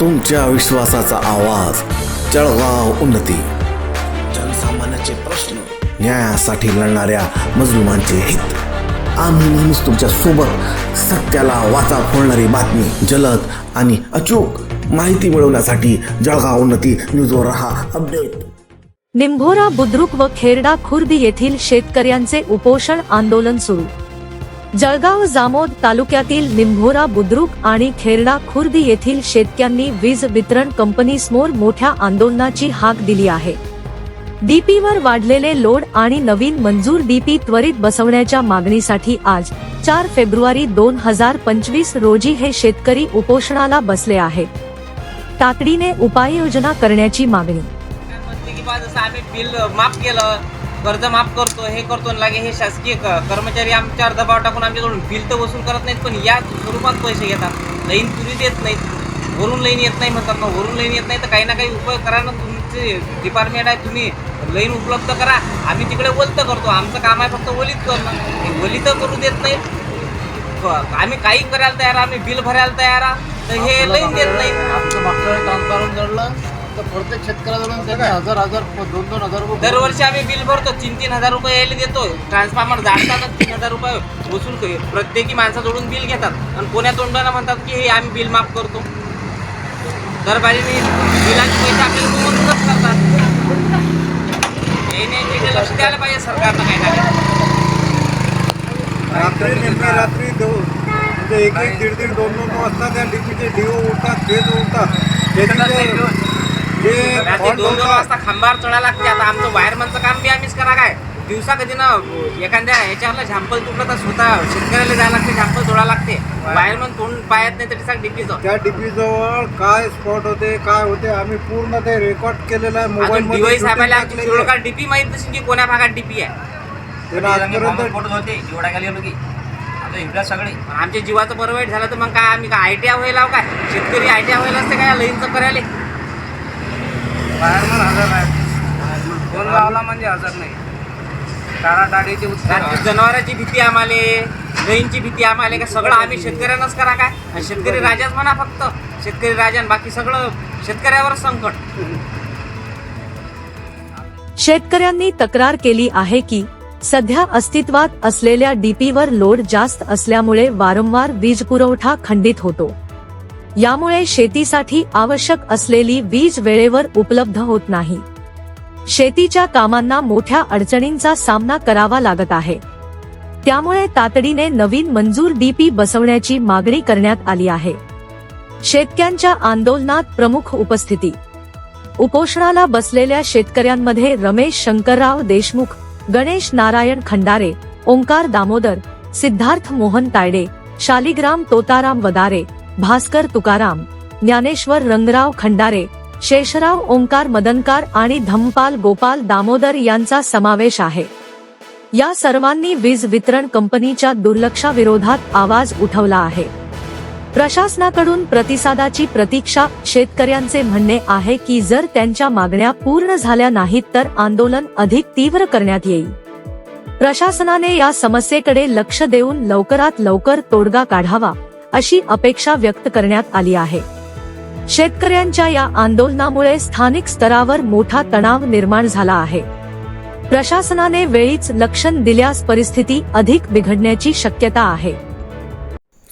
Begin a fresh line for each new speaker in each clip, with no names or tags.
तुमच्या विश्वासाचा आवाज. जळगाव उन्नती. जनसामान्याचे प्रश्न न्यायासाठी लढणाऱ्या मजलुमांचे हित. आम्ही नेहमीच तुमच्यासोबत सत्याला वाचा फोडणारी बातमी जलद आणि अचूक माहिती मिळवण्यासाठी जळगाव उन्नती न्यूजवर रहा अपडेट.
निंभोरा बुद्रुक व खेरडा खुर्द येथील शेतकऱ्यांचे उपोषण आंदोलन सुरू. जळगाव जामोद तालुक्यातील निंभोरा बुद्रुक आणि खेरडा खुर्द येथील शेतकऱ्यांनी वीज वितरण कंपनीसमोर मोठ्या आंदोलनाची हाक दिली आहे. डीपीवर वाढलेले लोड आणि नवीन मंजूर डीपी त्वरित बसवण्याच्या मागणीसाठी आज चार फेब्रुवारी दोन हजार पंचवीस रोजी हे शेतकरी उपोषणाला बसले आहे. तातडीने उपाययोजना करण्याची मागणी.
बिल माफ केलं कर्ज माफ करतो हे करतो आणि लागे हे शासकीय कर्मचारी आमच्यावर दबाव टाकून आमच्याकडून बिल तर वसूल करत नाहीत पण या स्वरूपात पैसे घेतात. लाईन पुरी देत नाहीत. वरून लाईन येत नाही म्हणतात ना वरून लाईन येत नाही तर काही ना काही उपाय करा ना तुमचे डिपार्टमेंट आहे तुम्ही लाईन उपलब्ध करा. आम्ही तिकडे वलतं करतो आमचं काम आहे फक्त वलीत करणं. वली तर करू देत नाहीत. क- आम्ही काही करायला तयार आहे, आम्ही बिल भरायला तयार आहे, तर हे लाईन देत नाही
आमचं मागच्या वेळी ट्रान्सफॉर्मर जळलं तर प्रत्येक शेतकऱ्याजवळून त्यांनी हजार हजार दोन दोन हजार रुपये
दरवर्षी आम्ही बिल भरतो तीन तीन हजार रुपये यायला देतो. ट्रान्सफॉर्मर जाणताना तीन हजार रुपये वसूल क- प्रत्येकी माणसाजवळून बिल घेतात. आणि कोण्या तोंडाला म्हणतात की हे आम्ही बिल माफ करतो. दरबारीने बिलाचे पैसे आपल्याला करतात? हे नाही लक्ष द्यायला पाहिजे सरकारनं काही ना.
रात्री नेमकी रात्री देऊ म्हणजे एक एक दीड दीड दोन दोन वाजता त्या डीपीचे डीओ उठतात तेच उठतात
रात्री दोन दोन वाजता खांबावर चढा लागते. आता आमचं वायरमनचं काम बी आम्हीच करा काय? दिवसा कधी ना एखाद्या ह्याच्यावरला झांपल तुटलं तर स्वतः शेतकऱ्याला जायला लागते झांपल तोडा लागते. वायरमन तोंड पायात नाही तरी सांग डीपीचं
त्या डीपी जवळ काय स्पॉट होते काय होते आम्ही पूर्ण ते रेकॉर्ड केलेलं आहे मोबाईल
अजून दिवाळी साहेबाला आमची शिरोडकर डीपी माहीत नसेल की कोण्या भागात डीपी आहे.
आजपर्यंत
होते जेवढा की. आता इकडे सगळे.
आमच्या जीवाचं बरं वाईट झालं तर मग काय आम्ही काय आयटीआय व्हायला काय? शेतकरी आयटीआय व्हायला असते काय लाईनचं करायला?
बाहेर हजर नाही. फोन लावला म्हणजे हजर नाही. टाळाटाळीचे
रात्री जनावरांची भीती आम्हाला गाईंची भीती आम्हाला का सगळं आम्ही शेतकऱ्यांनाच करा काय? आणि शेतकरी राजाच म्हणा फक्त. शेतकरी राजा आणि बाकी सगळं शेतकऱ्यावरच संकट.
शेतकऱ्यांनी तक्रार केली आहे की सध्या अस्तित्वात असलेल्या डीपीवर लोड जास्त असल्यामुळे वारंवार वीज पुरवठा खंडित होतो. यामुळे शेतीसाठी आवश्यक असलेली वीज वेळेवर उपलब्ध होत नाही. शेतीच्या कामांना मोठ्या अडचणींचा सामना करावा लागत आहे. त्यामुळे तातडीने नवीन मंजूर डीपी बसवण्याची मागणी करण्यात आली आहे. शेतकऱ्यांच्या आंदोलनात प्रमुख उपस्थिती. उपोषणाला बसलेल्या शेतकऱ्यांमध्ये रमेश शंकरराव देशमुख गणेश नारायण खंडारे ओंकार दामोदर सिद्धार्थ मोहन तायडे शालिग्राम तोताराम वदारे भास्कर तुकाराम ज्ञानेश्वर रंगराव खंडारे शेषराव ओंकार मदनकार आणि धम्पाल गोपाल दामोदर यांचा समावेश आहे. या सर्वांनी वीज वितरण कंपनीच्या दुर्लक्षाविरोधात आवाज उठवला आहे. प्रशासनाकडून प्रतिसादाची प्रतीक्षा शेतकऱ्यांचे म्हणणे आहे की जर त्यांच्या मागण्या पूर्ण झाल्या नाहीत तर आंदोलन अधिक तीव्र करण्यात येईल. प्रशासनाने या समस्येकडे लक्ष देऊन लवकरात लवकर तोडगा काढावा. अशी अपेक्षा व्यक्त करण्यात आली आहे. शेतकऱ्यांच्या या आंदोलनामुळे स्थानिक स्तरावर मोठा तणाव निर्माण झाला आहे. प्रशासनाने वेळीच लक्षण दिल्यास परिस्थिती अधिक बिघडण्याची शक्यता आहे.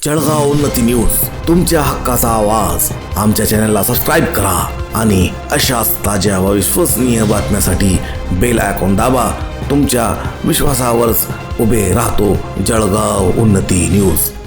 जळगाव उन्नती न्यूज तुमच्या हक्काचा आवाज. आमच्या चॅनलला सबस्क्राईब करा आणि अशाच ताज्या व विश्वसनीय बातम्यासाठी बेल आयकॉन दाबा. तुमच्या विश्वासावरच उभे राहतो जळगाव उन्नती न्यूज.